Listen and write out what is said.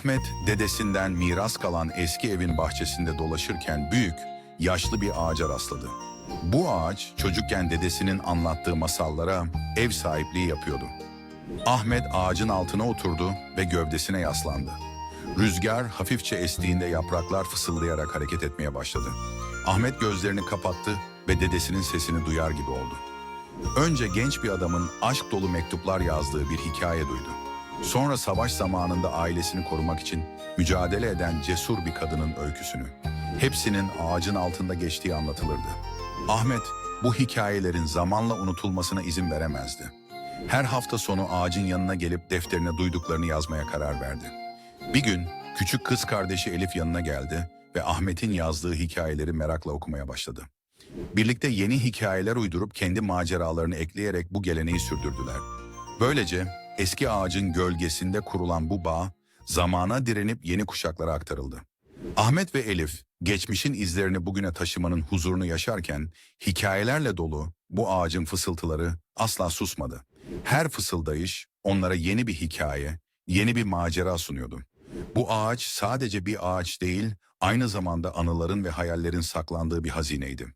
Ahmet dedesinden miras kalan eski evin bahçesinde dolaşırken büyük, yaşlı bir ağaca rastladı. Bu ağaç çocukken dedesinin anlattığı masallara ev sahipliği yapıyordu. Ahmet ağacın altına oturdu ve gövdesine yaslandı. Rüzgar hafifçe estiğinde yapraklar fısıldayarak hareket etmeye başladı. Ahmet gözlerini kapattı ve dedesinin sesini duyar gibi oldu. Önce genç bir adamın aşk dolu mektuplar yazdığı bir hikaye duydu. Sonra savaş zamanında ailesini korumak için mücadele eden cesur bir kadının öyküsünü. Hepsinin ağacın altında geçtiği anlatılırdı. Ahmet bu hikayelerin zamanla unutulmasına izin veremezdi. Her hafta sonu ağacın yanına gelip defterine duyduklarını yazmaya karar verdi. Bir gün küçük kız kardeşi Elif yanına geldi ve Ahmet'in yazdığı hikayeleri merakla okumaya başladı. Birlikte yeni hikayeler uydurup kendi maceralarını ekleyerek bu geleneği sürdürdüler. Böylece eski ağacın gölgesinde kurulan bu bağ zamana direnip yeni kuşaklara aktarıldı. Ahmet ve Elif geçmişin izlerini bugüne taşımanın huzurunu yaşarken hikayelerle dolu bu ağacın fısıltıları asla susmadı. Her fısıldayış onlara yeni bir hikaye, yeni bir macera sunuyordu. Bu ağaç sadece bir ağaç değil, aynı zamanda anıların ve hayallerin saklandığı bir hazineydi.